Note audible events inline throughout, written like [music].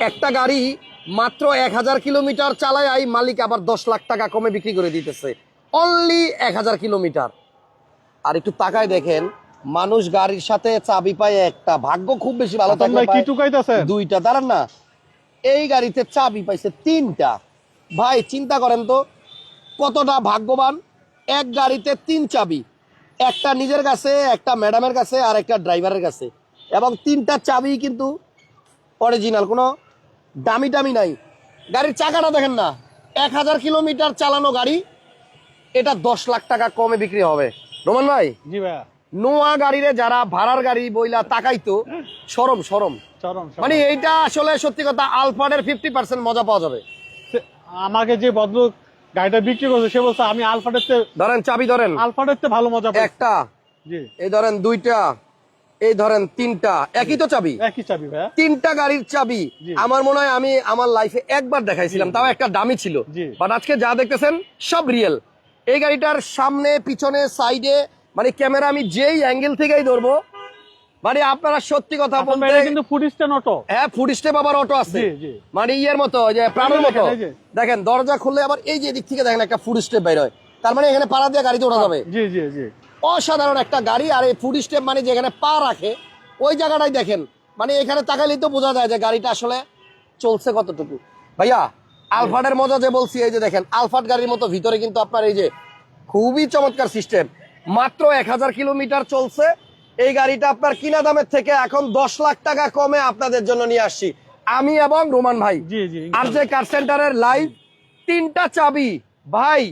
একটা গাড়ি মাত্র এক হাজার কিলোমিটার চালায় আই মালিক আবার দশ লাখ টাকা কমে বিক্রি করে দিতেছে। অনলি এক হাজার কিলোমিটার। আর একটু তাকায় দেখেন মানুষ গাড়ির সাথে চাবি পায় একটা। ভাগ্য খুব বেশি ভালো হাসান থাকলে ভাই কি পায় টুকাইতেছেন? দুইটা। দাঁড়ান না। এই গাড়িতে চাবি পাইছে তিনটা। ভাই চিন্তা করেন তো কতটা ভাগ্যবান? এক গাড়িতে তিন চাবি। একটা নিজের কাছে একটা ম্যাডামের কাছে আর একটা ড্রাইভারের কাছে। এবং তিনটা চাবি কিন্তু অরিজিনাল কোনো দামি টামি নাই। গাড়ির চাকাটা দেখেন না এক হাজার কিলোমিটার চালানো গাড়ি এটা দশ লাখ টাকা কমে বিক্রি হবে। রোমান ভাই? জি ভাইয়া। নোয়া গাড়িরে যারা ভাড়ার গাড়ি বইলা তাকাইতো সরম সরম। মানে এইটা আসলে সত্যি কথা আলফাডের ফিফটি পার্সেন্ট মজা পাওয়া যাবে। আমাকে যে ভদ্র গাড়িটা বিক্রি করছে সে বলছে আমি আলফাটের চেয়ে ধরেন চাবি ধরেন। আলফাটের চেয়ে ভালো মজা একটা। এই ধরেন দুইটা। এই ধরেন তিনটা একই তো চাবি? একই চাবি ভাইয়া। তিনটা গাড়ির চাবি। আমার মনে হয় আমি আমার লাইফে একবার দেখাইছিলাম তাও একটা দামি ছিল। বাট আজকে যা দেখতেছেন সব রিয়েল এই গাড়িটার সামনে পিছনে সাইডে মানে ক্যামেরা আমি যেই অ্যাঙ্গেল থেকেই ধরবো মানে আপনারা সত্যি কথা বলতে কিন্তু ফুড স্ট্যান্ড অটো হ্যাঁ ফুড আবার অটো আছে। মানে ইয়ের মতো যে প্রাণের মতো। দেখেন দরজা খুললে আবার এই যে দিক থেকে দেখেন একটা ফুড স্টেপ বের হয়। তার মানে এখানে পাড়া দিয়ে গাড়িতে ওঠা যাবে। জি জি জি। অসাধারণ একটা গাড়ি আর এই ফুড স্টেপ মানে যেখানে পা রাখে ওই জায়গাটাই দেখেন। মানে এখানে তাকালেই তো বোঝা যায় যে গাড়িটা আসলে চলছে কতটুকু। ভাইয়া আলফাটের মজা যে বলছি এই যে দেখেন আলফাট গাড়ির মতো ভিতরে কিন্তু আপনার এই যে খুবই চমৎকার সিস্টেম মাত্র এক হাজার কিলোমিটার চলছে। এই গাড়িটা আপনার কিনা দামের থেকে এখন দশ লাখ টাকা কমে আপনাদের জন্য নিয়ে আসছি। আমি এবং রোমান ভাই। আর যে কার সেন্টারের লাইভ তিনটা চাবি। ভাই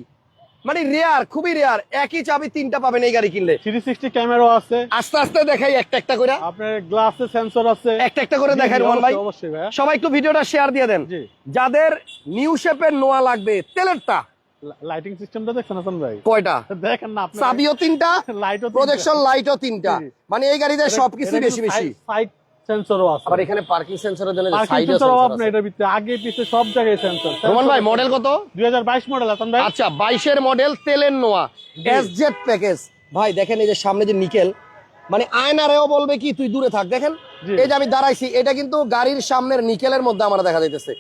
মানে রেয়ার খুবই রেয়ার একই চাবি তিনটা পাবেন এই গাড়ি কিনলে। থ্রি সিক্সটি ক্যামেরাও আছে। আস্তে আস্তে দেখাই একটা একটা করে। আপনার গ্লাসে সেন্সর আছে। একটা একটা করে দেখাই জি, রোমান ভাই। অবশ্যই, সবাই একটু ভিডিওটা শেয়ার দিয়ে দেন। যাদের নিউ শেপের নোয়া লাগবে তেলেরটা। লাইটিং সিস্টেমটা দেখছেন হাসান ভাই? কয়টা? দেখেন না আপনি চাবিও তিনটা লাইটও প্রজেকশন লাইটও তিনটা। মানে এই গাড়িতে সবকিছু বেশি বেশি সাইড সেন্সরও আছে। আবার এখানে পার্কিং সেন্সরের জন্য সাইডে সেন্সর অভাব নেই ভিতরে আগে পিছে সব জায়গায় সেন্সর রোমান ভাই মডেল কত? 2022 মডেল হাসান ভাই। আচ্ছা বাইশের মডেল তেলের নোয়া এস প্যাকেজ ভাই দেখেন এই যে সামনে যে নিকেল মানে আয়নারেও বলবে কি তুই দূরে থাক। দেখেন এই যে আমি দাঁড়াইছি এটা কিন্তু গাড়ির সামনের নিকেলের মধ্যে আমার দেখা যাইতেছে।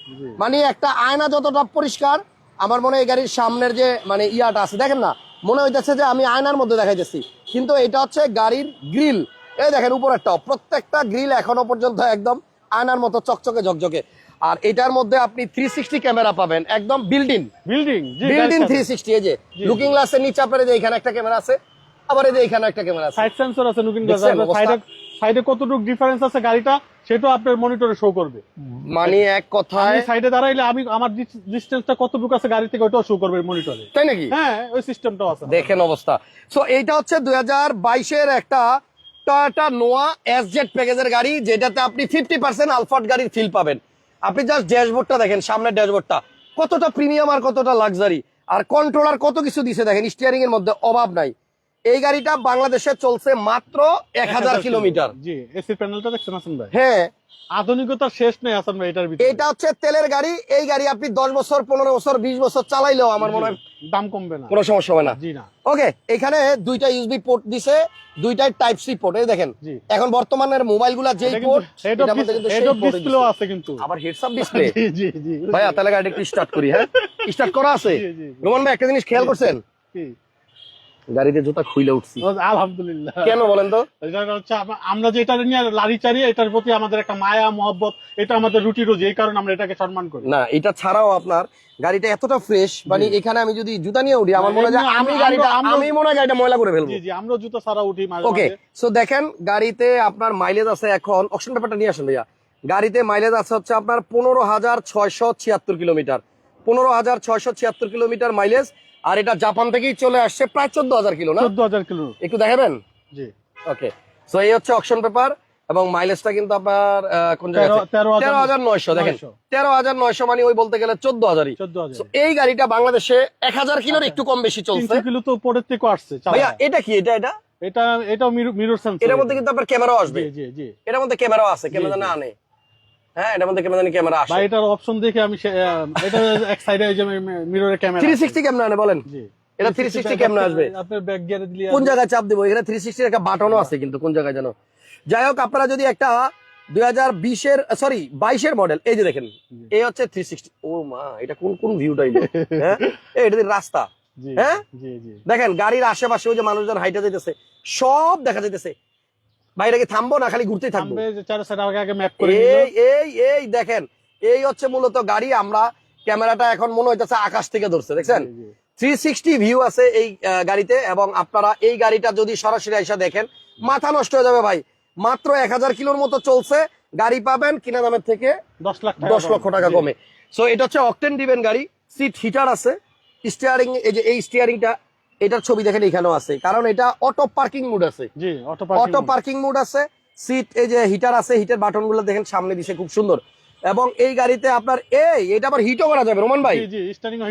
মানে একটা আয়না যতটা পরিষ্কার আমার মনে হয় গাড়ির সামনের যে মানে ইয়াটা আছে। দেখেন না মনে হইতেছে যে আমি আয়নার মধ্যে দেখাইতেছি। কিন্তু এটা হচ্ছে গাড়ির গ্রিল। এই দেখেন উপরেরটা প্রত্যেকটা গ্রিল এখনও পর্যন্ত একদম আয়নার মতো চকচকে ঝকঝকে। আর এটার মধ্যে আপনি থ্রি সিক্সটি ক্যামেরা পাবেন একদম building building building three sixty এই যে লুকিং গ্লাসের নিচে আপনার যে এখানে একটা ক্যামেরা আছে আবার এই যে এখানে একটা ক্যামেরা আছে। সাইড সেন্সর আছে লুকিং গ্লাস সাইডে সাইডে কতটুকু ডিফারেন্স আছে গাড়িটা সেটাও আপনার মনিটরে শো করবে। মানে এক কথায় আমি সাইডে দাঁড়াইলে আমি আমার ডিসটেন্সটা কতটুকু আছে গাড়ি থেকে ওটাও শো করবে মনিটরে তাই নাকি? হ্যাঁ ওই সিস্টেমটাও আছে। দেখেন অবস্থা। সো এইটা হচ্ছে দুই হাজার বাইশের একটা টয়োটা নোয়া এস জেড প্যাকেজের গাড়ি যেটাতে আপনি ফিফটি পার্সেন্ট আলফাট গাড়ির ফিল পাবেন। আপনি জাস্ট ড্যাশবোর্ডটা দেখেন সামনের ড্যাশবোর্ডটা কতটা প্রিমিয়াম আর কতটা লাক্সারি আর কন্ট্রোলার কত কিছু দিছে দেখেন স্টিয়ারিং এর মধ্যে অভাব নাই। এই গাড়িটা বাংলাদেশে চলছে মাত্র এক হাজার কিলোমিটার। হ্যাঁ আধুনিকতার শেষ নেই হাসান ভাই এটার ভিতরে। এটা হচ্ছে তেলের গাড়ি এই গাড়ি আপনি দশ বছর পনেরো বছর বিশ বছর চালাইলেও আমার মনে হয় দাম কমবে না। কোনো সমস্যা হবে না। জি না। ওকে এখানে দুইটা ইউএসবি পোর্ট দিছে দুইটাই টাইপ সি পোর্ট এই দেখেন। এখন বর্তমানের মোবাইলগুলা যেই এটা কিন্তু পোর্ট হেড অফ ডিসপ্লেও আছে কিন্তু। আবার হেডস আপ ডিসপ্লে জি জি জি। ভাইয়া তাহলে গাড়ি একটু স্টার্ট করি হ্যাঁ? [laughs] স্টার্ট করা আছে। রোমান ভাই একটা জিনিস খেয়াল করছেন? জি। গাড়িতে জুতা খুইলে উঠছি। আলহামদুলিল্লাহ। কেন বলেন তো? এটা আমরা যেটা নিয়ে লাড়ি চারি এটার প্রতি আমাদের একটা মায়া মহব্বত এটা আমাদের রুটি রোজি এই কারণে আমরা এটাকে সম্মান করি। না এটা ছাড়াও আপনার গাড়িটা এতটা ফ্রেশ মানে এখানে আমি যদি জুতা নিয়ে উঠি আমার মনে হয় আমি গাড়িটা আমি মনে হয় গাড়িটা ময়লা করে ফেলব। জি জি আমরা জুতো ছাড়া উঠি ওকে সো দেখেন গাড়িতে আপনার মাইলেজ আছে এখন অপশন পেপারটা নিয়ে আসেন ভাইয়া। গাড়িতে মাইলেজ আছে হচ্ছে আপনার পনেরো হাজার ছয়শো ছিয়াত্তর কিলোমিটার। পনেরো হাজার ছয়শো ছিয়াত্তর কিলোমিটার মাইলেজ আর এটা জাপান থেকেই চলে আসছে প্রায় চোদ্দ হাজার কিলো না? চোদ্দ হাজার কিলো। একটু দেখাবেন? জি। ওকে সো এই হচ্ছে অপশন পেপার এবং মাইলেজটা কিন্তু আপনার কোন জায়গায় তেরো- হাজার- নয়শো দেখেন। তেরো হাজার নয়শো মানে ওই বলতে গেলে চোদ্দ হাজারই। এই গাড়িটা বাংলাদেশে এক হাজার কিলোর একটু কম বেশি চলছে। কিলো তো পরের থেকে আসছে ভাইয়া এটা কি? এটা এটা? এটা এটাও মিরর সেন্সর এটার মধ্যে কিন্তু আপনার ক্যামেরাও আসবে। জি জি জি। এটার মধ্যে ক্যামেরাও আছে ক্যামেরা না আনে হ্যাঁ এটার মধ্যে ক্যামেরা ক্যামেরা আসে। ভাই এটার অপশন দেখে আমি এটা এক সাইডে যে মিররের ক্যামেরা থ্রি সিক্সটি ক্যামেরা আনে বলেন। জি। এটা 360 কেমনে আসবে? আপনার ব্যাক গিয়ারে দিলে কোন জায়গায় চাপ দেবো? এখানে থ্রি সিক্সটির একটা বাটনও আছে কিন্তু কোন জায়গায় জানো যাই হোক আপনারা যদি একটা দুই হাজার বিশের সরি বাইশের মডেল এই যে দেখেন এই হচ্ছে থ্রি সিক্সটি ও মা এটা কোন কোন ভিউটা হ্যাঁ? এটা রাস্তা। জি হ্যাঁ? জি জি। দেখেন গাড়ির আশেপাশে ওই যে মানুষজন হাইটে যেতেছে সব দেখা যাইতেছে। বাইরে কি থামবো না খালি ঘুরতেই থাকব। এই এই এই দেখেন এই হচ্ছে মূলত গাড়ি আমরা ক্যামেরাটা এখন মনে হইতেছে আকাশ থেকে ধরছে দেখছেন। থ্রি সিক্সটি ভিউ আছে এই গাড়িতে এবং আপনারা এই গাড়িটা যদি সরাসরি এসে দেখেন মাথা নষ্ট হয়ে যাবে ভাই। মাত্র এক হাজার কিলোর মতো চলছে গাড়ি পাবেন কিনা দামের থেকে দশ লাখ দশ লক্ষ টাকা কমে। সো এটা হচ্ছে অকটেন দিবেন গাড়ি সিট হিটার আছে। স্টিয়ারিং এই যে এই স্টিয়ারিংটা এটার ছবি দেখেন এখানেও আছে। কারণ এটা অটো পার্কিং মুড আছে। অটো পার্কিং মোড আছে। সিট এই যে হিটার আছে হিটার বাটনগুলো দেখেন সামনে দিছে খুব সুন্দর। এবং এই গাড়িতে আপনার এই এটা আবার হিটও করা যাবে রোমান ভাই।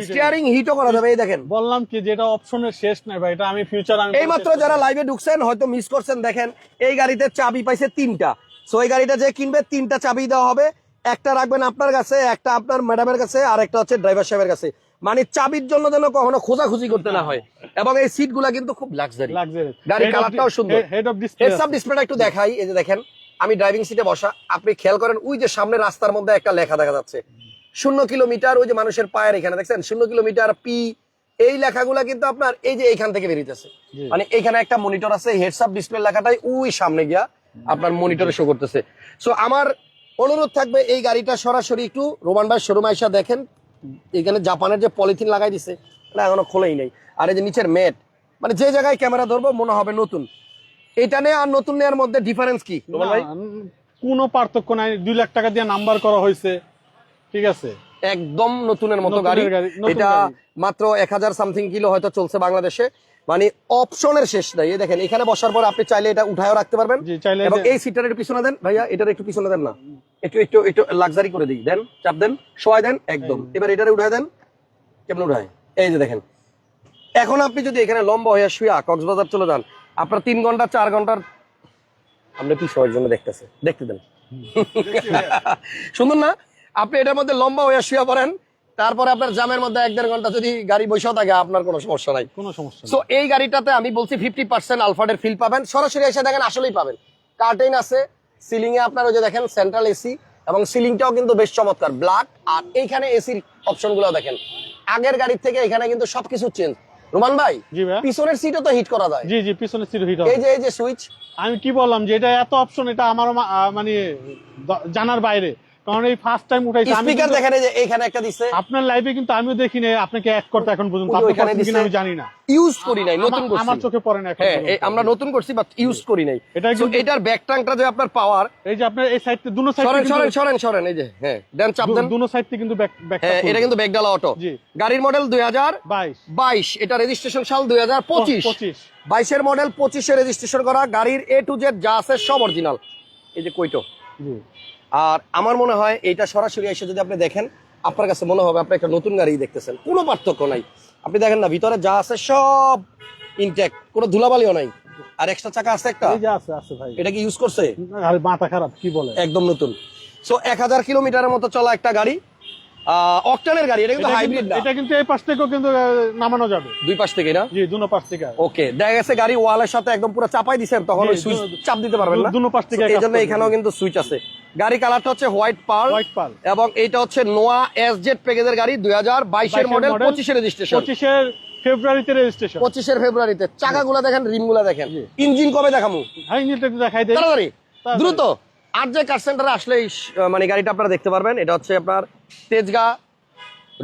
স্টিয়ারিং হিটও করা যাবে এই দেখেন। বললাম কি যেটা অপশনের শেষ নাই ভাই এটা আমি ফিউচার আমি এই মাত্র যারা লাইভে ঢুকছেন হয়তো মিস করছেন দেখেন এই গাড়িতে চাবি পাইছে তিনটা। সো এই গাড়িটা যে কিনবে তিনটা চাবি দেওয়া হবে। একটা রাখবেন আপনার কাছে একটা আপনার ম্যাডামের কাছে আর একটা হচ্ছে ড্রাইভার সাহেবের কাছে। মানে চাবির জন্য যেন কখনো খোঁজাখুঁজি করতে না হয়। এবং এই সিটগুলা কিন্তু খুব লাক্সারি গাড়ির কালারটাও সুন্দর। ডিসপ্লেটা একটু দেখাই। এই যে দেখেন আমি ড্রাইভিং সিটে বসা। আপনি খেয়াল করেন ওই যে সামনে রাস্তার মধ্যে একটা লেখা দেখা যাচ্ছে। শূন্য কিলোমিটার ওই যে মানুষের পায়ের এখানে দেখছেন? শূন্য কিলোমিটার পি এই লেখাগুলা কিন্তু আপনার এই যে এইখান থেকে বেরিয়েছে। মানে এখানে একটা মনিটর আছে হেডস আপ ডিসপ্লে লেখাটাই ওই সামনে গিয়া আপনার মনিটরে শো করতেছে। সো আমার অনুরোধ থাকবে এই গাড়িটা সরাসরি একটু রোমান ভাই শোরুম আইসা দেখেন। এখানে জাপানের যে পলিথিন লাগাই দিছে এটা এখনও খোলেই নেই। আর এই যে নিচের ম্যাট মানে যে জায়গায় ক্যামেরা ধরবো মনে হবে নতুন। এটা নিয়ে আর নতুন নেওয়ার মধ্যে ডিফারেন্স কি? ভাই? কোনো পার্থক্য নাই দুই লাখ টাকা দিয়ে নাম্বার করা হয়েছে ঠিক আছে? একদম নতুনের মতো গাড়ি। গাড়ি, এটা মাত্র এক হাজার সামথিং কিলো হয়তো চলছে বাংলাদেশে। মানে অপশনের শেষ নাই। এই দেখেন এখানে বসার পর আপনি চাইলে এটা উঠায়ও রাখতে পারবেন। এবং এই সিটটার একটু পিছনে দেন। ভাইয়া এটার একটু পিছনে দেন না। একটু একটু একটু লাক্সারি করে দিই। দেন চাপ দেন শোয়াই দেন একদম। এবার এটারে উঠায় দেন। কেমন উঠায়? এই যে দেখেন। এখন আপনি যদি এখানে লম্বা হয়ে শুয়া কক্সবাজার চলে যান আপনার তিন ঘণ্টা চার ঘণ্টার কি সবার জন্য দেখতেছে। দেখতে দেন। [laughs] সুন্দর না? আপনি এটার মধ্যে লম্বা হয়ে শুয়া পড়েন। তারপরে আপনার জামের মধ্যে এক দেড় ঘণ্টা যদি গাড়ি বসেও থাকে আপনার কোনো সমস্যা নাই। কোনো সমস্যা। সো এই গাড়িটাতে আমি বলছি ফিফটি পার্সেন্ট আলফাডের ফিল পাবেন। সরাসরি এসে দেখেন আসলেই পাবেন। কার্টেন আছে সিলিং এ আপনার ওই যে দেখেন সেন্ট্রাল এসি এবং সিলিংটাও কিন্তু বেশ চমৎকার ব্ল্যাক আর এইখানে এসির অপশনগুলো দেখেন। আগের গাড়ির থেকে এখানে কিন্তু সবকিছু চেঞ্জ রোমান ভাই জি ভাই পিছনের সিটও তো হিট করা যায়। জি জি পিছনের সিট হিট এই যে এই যে সুইচ আমি কি বললাম যে এটা এত অপশন এটা আমার মানে জানার বাইরে। কারণ এই ফার্স্ট টাইম উঠাইছি আমি স্পিকার দেখেন যে এখানে একটা দিছে। আপনার লাইভে কিন্তু আমিও দেখি নাই আপনাকে অ্যাড করতে এখন পর্যন্ত। আপনি কিনা। আমি জানি না। ইউজ করি নাই নতুন আমার- আমার চোখে পড়ে না এখন হ্যাঁ আমরা নতুন করছি বাট ইউজ করি নাই। এটা কিন্তু- এটার ব্যাক ট্যাঙ্কটা যে আপনার পাওয়ার এই যে আপনার এই সাইড দুনো সাইড সরেন সরেন সরেন সরেন এই যে হ্যাঁ দেন চাপ দেন। দুনো সাইড থেকে কিন্তু ব্যাক ব্যাক হ্যাঁ এটা কিন্তু ব্যাগডালা অটো জি। গাড়ির মডেল দুই হাজার 22 বাইশ এটা রেজিস্ট্রেশন সাল দুই হাজার পঁচিশ। 25 বাইশের মডেল পঁচিশে রেজিস্ট্রেশন করা গাড়ির এ টু জেড যা আছে সব অরিজিনাল এই যে কইটো। জি। আর আমার মনে হয় এইটা সরাসরি এসে যদি আপনি দেখেন আপনার কাছে মনে হবে আপনি একটা নতুন গাড়ি দেখতেছেন। কোনো পার্থক্য নাই। আপনি দেখেন না ভিতরে যা আছে সব ইনটেক কোনো ধুলাবালিও নাই। আর এক্সট্রা চাকা আছে একটা? আছে আছে ভাই। এটা কি ইউজ করছে? আরে মাথা খারাপ কি বলে? একদম নতুন। সো এক হাজার কিলোমিটারের মতো চলা একটা গাড়ি। অকটানের গাড়ি এটা কিন্তু এটা হাইব্রিড না? এটা কিন্তু এই পাশ থেকেও কিন্তু নামানো যাবে। দুই পাশ থেকে না? জি দুনো পাশ থেকে। ওকে দেখা গেছে গাড়ি ওয়ালের সাথে একদম পুরো চাপাই দিছেন তখন ওই সুইচ চাপ দিতে পারবেন না। দুনো পাশ থেকে এই জন্য এখানেও কিন্তু সুইচ আছে। গাড়ি কালারটা হচ্ছে হোয়াইট পার্ল। হোয়াইট পাল এবং এইটা হচ্ছে নোয়া এস জেড প্যাকেজের গাড়ি দুই হাজার বাইশের মডেল পঁচিশে রেজিস্ট্রেশন পঁচিশের ফেব্রুয়ারিতে রেজিস্ট্রেশন পঁচিশের ফেব্রুয়ারিতে। চাকাগুলো দেখেন রিমগুলো দেখেন। ইঞ্জিন কবে দেখামু? হাই ইঞ্জিনটা একটু দেখাই দেয় তাড়াতাড়ি। তাড়াতাড়ি। দ্রুত। আর যে কার সেন্টারে আসলে মানে গাড়িটা আপনারা দেখতে পারবেন এটা হচ্ছে আপনার তেজগা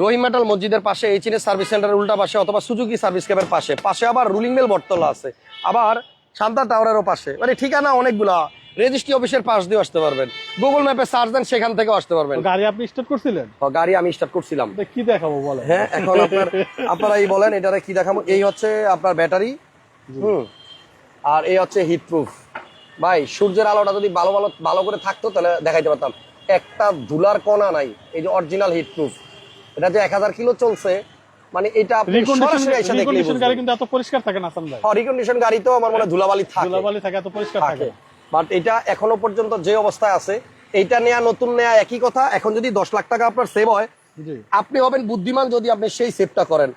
রহিম মেটাল মসজিদের পাশে এইচএনএস সার্ভিস সেন্টারের উল্টা পাশে অথবা সুজুকি সার্ভিস ক্যাবের পাশে। পাশে আবার রুলিং মেল বটতলা আছে। আবার শান্তা টাওয়ারেরও পাশে। মানে ঠিকানা অনেকগুলা। রেজিস্ট্রি অফিসের পাশ দিয়ে আসতে পারবেন। গুগল ম্যাপে সার্চ দেন সেখান থেকে আসতে পারবেন। গাড়ি আপনি স্টার্ট করছিলেন? গাড়ি আমি স্টার্ট করছিলাম। কি দেখাবো বলে হ্যাঁ এখন আপনার আপনারাই বলেন এটারে কি দেখাবো? এই হচ্ছে আপনার ব্যাটারি। হুম। আর এই হচ্ছে হিট প্রুফ ভাই সূর্যের আলোটা যদি ভালো ভালো ভালো করে থাকতো তাহলে দেখাইতে পারতাম। একটা ধুলার কণা নাই এই যে অরিজিনাল হিট প্রুফ এটা যে এক হাজার কিলো চলছে মানে এটা আপনি সরাসরি এসে দেখলেই রিকন্ডিশন গাড়ি কিন্তু এত পরিষ্কার থাকে না ভাই। রিকন্ডিশন গাড়িতেও আমার মনে হয় ধুলাবালি থাকে ধুলাবালি থাকে। এত পরিষ্কার থাকে। বাট এটা এখনও পর্যন্ত যে অবস্থায় আছে এইটা নেয়া নতুন নেয়া একই কথা। এখন যদি দশ লাখ টাকা আপনার সেভ হয় আপনি হবেন বুদ্ধিমান যদি আপনি সেই সেভটা করেন।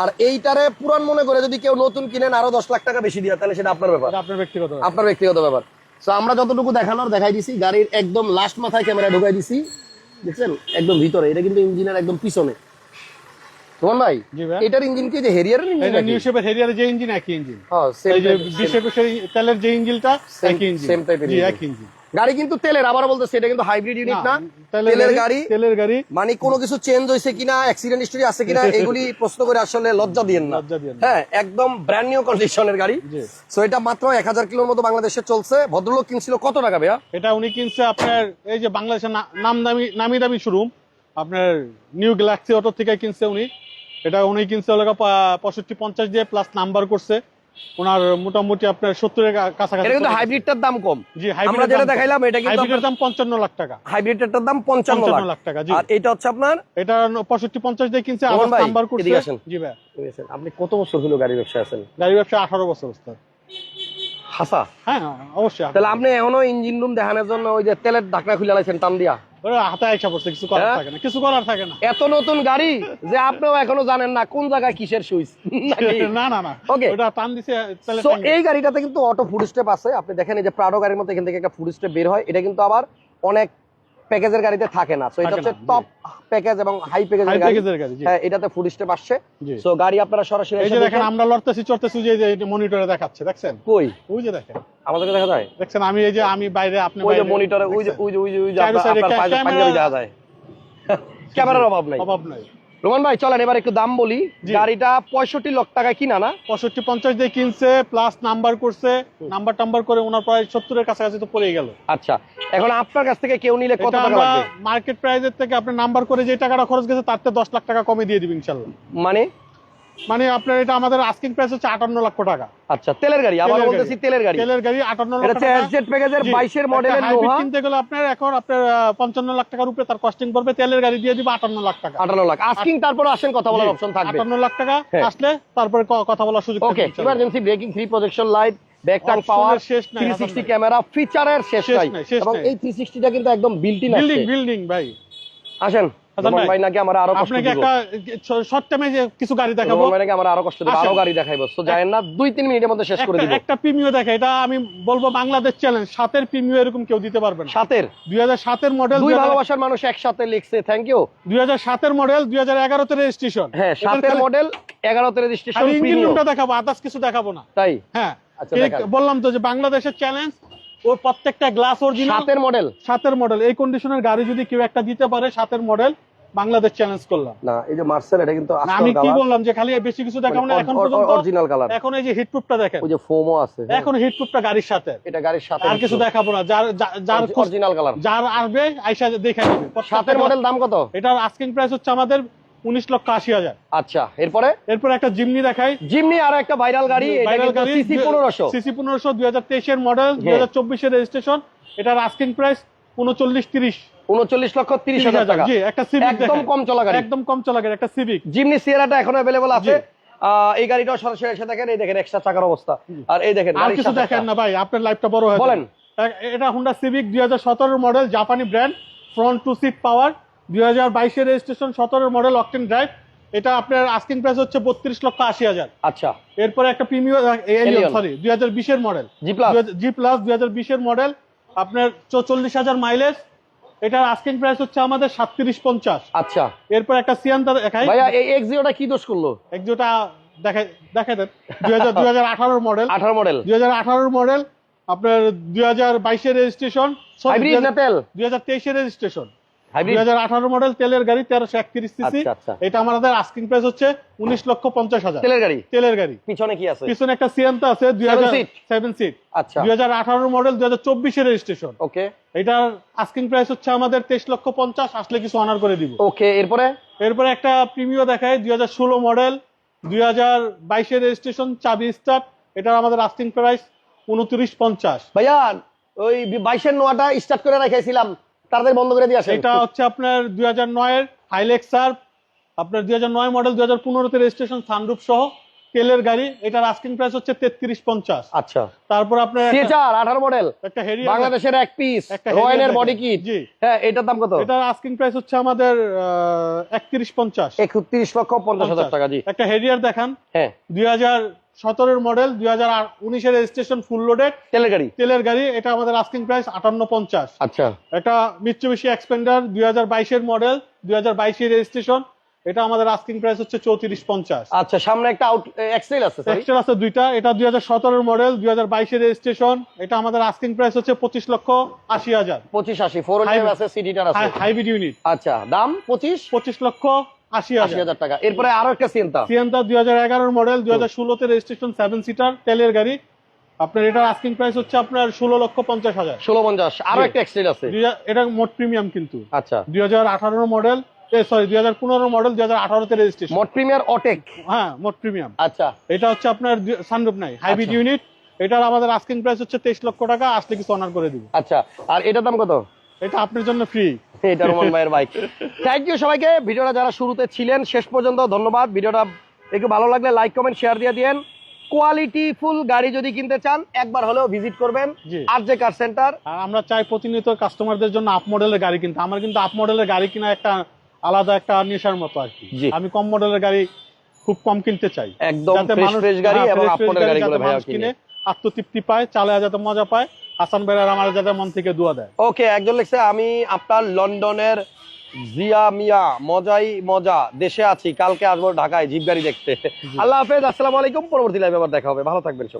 আর এইটারে পুরান মনে করে যদি কেউ নতুন কিনেন আরও দশ লাখ টাকা বেশি দিয়ে তাহলে সেটা আপনার ব্যাপার। আপনার ব্যক্তিগত ব্যাপার। আপনার ব্যক্তিগত ব্যাপার। তো আমরা যতটুকু দেখানোর দেখাই দিছি। গাড়ির একদম লাস্ট মাথায় ক্যামেরা ঢুকাই দিছি। দেখছেন? একদম ভিতরে। এটা কিন্তু ইঞ্জিনের একদম পিছনে। ভাই এটার ইঞ্জিন কি যে হেরিয়ারের ইঞ্জিন নিউ শেপের হেরিয়ারের যে ইঞ্জিন একই ইঞ্জিন। হ্যাঁ এই যে তেলের যে ইঞ্জিনটা একই ইঞ্জিন। এর জি একই ইঞ্জিন। গাড়ি কিন্তু তেলের আবার বলতেছে এটা কিন্তু হাইব্রিড ইউনিট না। তেলের গাড়ি তেলের গাড়ি। মানে কোনো কিছু চেঞ্জ হয়েছে কিনা অ্যাক্সিডেন্ট হিস্টরি আছে কিনা [laughs] এগুলি প্রশ্ন করে আসলে লজ্জা দিয়েন না। হ্যাঁ একদম ব্র্যান্ড নিউ কন্ডিশনের গাড়ি। সো এটা মাত্র এক হাজার কিলোর মতো বাংলাদেশে চলছে। ভদ্রলোক কিনছিল কত টাকা ভাইয়া? এটা উনি কিনছে আপনার এই যে বাংলাদেশের নাম দামি নামি দামি শোরুম আপনার নিউ গ্যালাক্সি অটো থেকে কিনছে উনি। এটা উনি কিনছে হলো পঁয়ষট্টি পঞ্চাশ দিয়ে প্লাস নাম্বার করছে। ওনার মোটামুটি আপনার সত্তরের কাছাকাছি কিন্তু হাইব্রিডটার দাম কম। জি আমরা যেটা দেখাইলাম এটা কিন্তু হাইব্রিডের দাম পঞ্চান্ন লাখ টাকা। হাইব্রিডটার দাম পঞ্চান্ন লাখ। টাকা জি। আর এটা হচ্ছে আপনার? এটা পঁয়ষট্টি পঞ্চাশ দিয়ে কিনছে নাম্বার করছে। জি ভাই। আপনি কত বছর হলো গাড়ি ব্যবসা আছেন? গাড়ি ব্যবসা আঠারো বছর অবস্থা হাসা? হ্যাঁ অবশ্যই। তাহলে আপনি এখনও ইঞ্জিন রুম দেখানোর জন্য ওই যে তেলের ঢাকনা খুলে লাইছেন টান দিয়া। হাতে আইসা পড়ছে কিছু করার হ্যাঁ? থাকে না কিছু করার থাকে না। এত নতুন গাড়ি যে আপনিও এখনও জানেন না কোন জায়গায় কিসের সুইচ। [laughs] না না না। Okay. ওটা টান দিছে সো এই গাড়িটাতে কিন্তু অটো ফুড স্টেপ আছে। আপনি দেখেন এই যে প্রাডো গাড়ির মতো এখান থেকে একটা ফুড স্টেপ বের হয়। এটা কিন্তু আবার অনেক প্যাকেজের গাড়িতে থাকে না। সো এটা হচ্ছে টপ প্যাকেজ এবং হাই প্যাকেজের গাড়ি। হ্যাঁ এটাতে ফুল স্টেপ আসছে সো গাড়ি আপনারা সরাসরি এই এসে যে দেখেন। আমরা লড়তেছি চড়তেছি যে মনিটরে দেখাচ্ছে দেখছেন? কই? ওই যে দেখেন। আমাদেরকে দেখা যায়? দেখছেন আমি এই যে আমি বাইরে আপনি ওই যে বাইরে, মনিটরে ওই যে? ওই যে ওই যে আপনার পাঞ্জাবি দেখা যায়। ক্যামেরার অভাব নাই। অভাব নাই। রোমান ভাই চলেন এবার একটু দাম বলি। গাড়িটা পঁয়ষট্টি লক্ষ টাকায় কিনা না? পঁয়ষট্টি পঞ্চাশ দিয়ে কিনছে প্লাস নাম্বার করছে। নাম্বার টাম্বার করে ওনার প্রায় সত্তরের কাছাকাছি তো পড়ে গেল। আচ্ছা এখন আপনার কাছ থেকে কেউ নিলে কত টাকা লাগবে? মার্কেট প্রাইসের থেকে আপনি নাম্বার করে যে টাকাটা খরচ গেছে তার থেকে দশ লাখ টাকা কমে দিয়ে দিবেন ইনশাল্লাহ। মানে? মানে আপনার এটা আমাদের আস্কিং প্রাইস হচ্ছে আটান্ন লক্ষ টাকা। আচ্ছা তেলের গাড়ি আবার বলতেছি গাড়ি। তেলের গাড়ি। তেলের গাড়ি আটান্ন এটা লক্ষ হচ্ছে টাকা। এসজেড প্যাকেজের 22 এর মডেলের লোহা। কিনতে গেলে আপনার এখন আপনার পঞ্চান্ন লাখ টাকার উপরে তার কস্টিং পড়বে। তেলের গাড়ি দিয়ে দিবে আটান্ন লাখ টাকা। 58 লাখ। আস্কিং তারপর আসেন কথা বলার অপশন থাকবে। আটান্ন লাখ টাকা হ্যাঁ। আসলে তারপরে কথা বলার সুযোগ ওকে থাকবে ইনশাল্লাহ। Emergency braking free projection light back tongue power শেষ নাই, 360 ক্যামেরা ফিচারের শেষ শেষ নাই। এবং। এই 360 টা কিন্তু একদম বিল্ট ইন আছে। বিল্ডিং বিল্ডিং ভাই। আসেন। ভাই, ভাই নাকি আমার আরও কষ্ট দিব। একটা শর্ট টাইমে কিছু গাড়ি দেখাবো। ভাই নাকি আমার আরও কষ্ট দিব আরও গাড়ি দেখাইবো। সো জানেন না দুই তিন মিনিটের মধ্যে শেষ করে দিব। একটা প্রিমিয় দেখে এটা আমি বলব বাংলাদেশ চ্যালেঞ্জ সাতের প্রিমিয় এরকম কেউ দিতে পারবে না। সাতের? দুই হাজার মডেল দুই ভালোবাসার মানুষ একসাথে লিখছে থ্যাংক ইউ দুই হাজার মডেল দুই হাজার রেজিস্ট্রেশন হ্যাঁ সাতের মডেল এগারোতে রেজিস্ট্রেশন ইঞ্জিন রুমটা দেখাবো আদার্স কিছু দেখাবো না। তাই? হ্যাঁ আচ্ছা, ঠিক, দেখান। বললাম তো যে বাংলাদেশের চ্যালেঞ্জ ওর প্রত্যেকটা গ্লাস অরিজিনাল সাতের মডেল সাতের মডেল এই কন্ডিশনের গাড়ি যদি কেউ একটা দিতে পারে সাতের মডেল বাংলাদেশ চ্যালেঞ্জ করলাম। না এই যে মার্সেল এটা কিন্তু আমি কি বললাম যে খালি বেশি কিছু দেখাবো না এখন পর্যন্ত অরিজিনাল কালার এখন এই যে হিটপ্রুফটা দেখেন। ওই যে ফোমও আছে হ্যাঁ। এখন হিটপ্রুফটা গাড়ির সাথে। এটা গাড়ির সাথে আর কিছু দেখাবো না যার যার অরিজিনাল কালার যার আসবে আইসা দেখে নেবে। সাতের মডেল দাম কত? এটার আস্কিং প্রাইস হচ্ছে আমাদের উনিশ লক্ষ আশি হাজার। আচ্ছা এরপরে? এরপর একটা জিমনি দেখাই। জিমনি আর একটা ভাইরাল গাড়ি ভাইরাল গাড়ি সিসি 1500 সিসি পনেরোশো দুই হাজার তেইশের মডেল দুই হ্যাঁ। হাজার চব্বিশের রেজিস্ট্রেশন এটার আস্কিং প্রাইস উনচল্লিশ তিরিশ। উনচল্লিশ লক্ষ তিরিশ হাজার একদম কম চলা একটা সিভিক জিমনি সিয়ারাটা এখন অ্যাভেলেবল আছে। এই গাড়িটাও সরাসরি এসে দেখেন এই দেখেন এক্সট্রা চাকার অবস্থা। আর এই দেখেন আর কিছু দেখেন না ভাই আপনার লাইফটা বড় হয় বলেন। এটা হুন্ডা সিভিক দুই মডেল জাপানি brand front two seat power দুই হাজার বাইশের রেজিস্ট্রেশন সতেরোর মডেল অকটেন ড্রাইভ এটা আপনার আস্কিং প্রাইস হচ্ছে বত্রিশ লক্ষ আশি হাজার। আচ্ছা। এরপরে একটা প্রিমিয়ার সরি দুই হাজার বিশের model G plus G plus দুই হাজার বিশের মডেল আপনার চল্লিশ হাজার মাইলেজ এটার আস্কিং প্রাইস হচ্ছে আমাদের সাতত্রিশ পঞ্চাশ। আচ্ছা। এরপর একটা সিয়ান্তা দেখাই। ভাইয়া এই এক্সিওটা কি দোষ করল? এক্সিওটা দেখাই দেখাই দেন। দুই হাজার দুই হাজার আঠারোর মডেল 18 মডেল দুই হাজার আঠারোর মডেল আপনার দুই হাজার বাইশের রেজিস্ট্রেশন দুই হাজার তেইশের রেজিস্ট্রেশন দুই হাইব্রিড হাজার আঠারো মডেল তেলের গাড়ি তেরোশো একত্রিশ সিসি আচ্ছা, আচ্ছা। এটা আমাদের আস্কিং প্রাইস হচ্ছে উনিশ লক্ষ পঞ্চাশ হাজার। তেলের গাড়ি? তেলের গাড়ি। পিছনে কি আছে? পিছনে একটা সিয়ান্তা আছে দুই Seven হাজার seat? সেভেন সিট আচ্ছা। দুই হাজার আঠারো মডেল দুই হাজার চব্বিশের রেজিস্ট্রেশন ওকে এটার আস্কিং প্রাইস হচ্ছে আমাদের তেইশ লক্ষ পঞ্চাশ আসলে কিছু অনার করে দিব। ওকে এরপরে? এরপরে একটা প্রিমিয় দেখায় দুই হাজার ষোলো মডেল দুই হাজার বাইশের রেজিস্ট্রেশন চাবি স্টার্ট এটার আমাদের আস্কিং প্রাইস উনত্রিশ পঞ্চাশ। ভাইয়া ওই বাইশের নোয়াটা স্টার্ট করে রেখেছিলাম। তাড়াতাড়ি বন্ধ করে দিয়ে আসেন। এটা হচ্ছে আপনার দুই হাজার নয়ের হাইলেক্স সার্ভ আপনার দুই হাজার নয় মডেল দুই হাজার পনেরোতে রেজিস্ট্রেশন সানরুফ সহ তেলের গাড়ি এটার আস্কিং প্রাইস হচ্ছে তেত্রিশ পঞ্চাশ। আচ্ছা। তারপর আপনার সিএচআর 18 মডেল একটা হেরিয়ার বাংলাদেশের এক পিস রয়্যালের বডি। Kit G. হ্যাঁ এটার দাম কত? এটার আস্কিং প্রাইস হচ্ছে আমাদের একত্রিশ পঞ্চাশ। 31 লক্ষ 50 হাজার টাকা জি। একটা হেরিয়ার দেখান। হ্যাঁ। দুই হাজার সতেরোর মডেল দুই হাজার উনিশের রেজিস্ট্রেশন ফুল লোডেড তেলের গাড়ি? তেলের গাড়ি এটা আমাদের আস্কিং প্রাইস আটান্ন পঞ্চাশ। আচ্ছা। এটা মিচ্ছুবিশি এক্সপেন্ডার দুই হাজার বাইশের মডেল দুই হাজার বাইশের রেজিস্ট্রেশন এটা আমাদের আস্কিং প্রাইস হচ্ছে চৌত্রিশ পঞ্চাশ। আচ্ছা সামনে একটা আউট এক্সেল আছে। এক্সট্রা আছে দুইটা এটা দুই হাজার সতেরোর মডেল দুই হাজার বাইশের রেজিস্ট্রেশন এটা আমাদের আস্কিং প্রাইস হচ্ছে পঁচিশ লক্ষ আশি হাজার। পঁচিশ আশি ফোর. আছে সিডিটার আছে। হাইব্রিড ইউনিট আচ্ছা দাম পঁচিশ? পঁচিশ লক্ষ হাজার। হাজার টাকা। এরপরে আরও একটা সিয়েন্তা সিয়ান্তা দুই হাজার এগারোর মডেল দুই হাজার ষোলোতে রেজিস্ট্রেশন সেভেন সিটার তেলের গাড়ি। আপনার এটার আস্কিং প্রাইস হচ্ছে আপনার ষোলো লক্ষ পঞ্চাশ হাজার। ষোলো পঞ্চাশ। আরও একটা এক্সেল আছে। এটা মোট প্রিমিয়াম কিন্তু। আচ্ছা। দুই হাজার আঠারোর মডেল সরি দুই হাজার পনেরো মডেল দুই হাজার আঠারোতে রেজিস্ট্রেশন মোট প্রিমিয়ার অটেক হ্যাঁ মোট প্রিমিয়াম আচ্ছা। এটা হচ্ছে আপনার সানরুপ নাই হাইব্রিড আচ্ছা। ইউনিট এটার আমাদের আস্কিং প্রাইস হচ্ছে তেইশ লক্ষ টাকা আসলে কিছু অনার করে দিব। আচ্ছা। আর এটার দাম কত? এটা আপনার জন্য ফ্রি [laughs] এটা রোমান ভাইয়ের বাইক থ্যাংক ইউ সবাইকে। ভিডিওটা যারা শুরুতে ছিলেন শেষ পর্যন্ত ধন্যবাদ। ভিডিওটা একটু ভালো লাগলে লাইক কমেন্ট শেয়ার দিয়ে দিয়েন। কোয়ালিটি ফুল গাড়ি যদি কিনতে চান একবার হলেও ভিজিট করবেন। আর যে কার সেন্টার আমরা চাই প্রতিনিয়ত কাস্টমারদের জন্য আপ মডেলের গাড়ি কিনতে। আমার কিন্তু আপ মডেলের গাড়ি কিনা একটা আলাদা একটা নেশার মতো আর কি। আমি কম মডেলের গাড়ি খুব কম কিনতে চাই। একদম ফ্রেশ গাড়ি হ্যাঁ, এবং আপনাদের গাড়ি গাড়িগুলো কিনে। কিনে আত্মতৃপ্তি পায় চালায় যাতে মজা পায়। হাসান ভাইয়ের আমার যাতে মন থেকে দোয়া দেয়। ওকে একজন লিখছে আমি আপনার লন্ডনের জিয়া মিয়া মজাই মজা দেশে আছি কালকে আসব ঢাকায় জিপ গাড়ি দেখতে আল্লাহ হাফেজ আসসালামু আলাইকুম পরবর্তী লাইভে আবার দেখা হবে। ভালো থাকবেন সব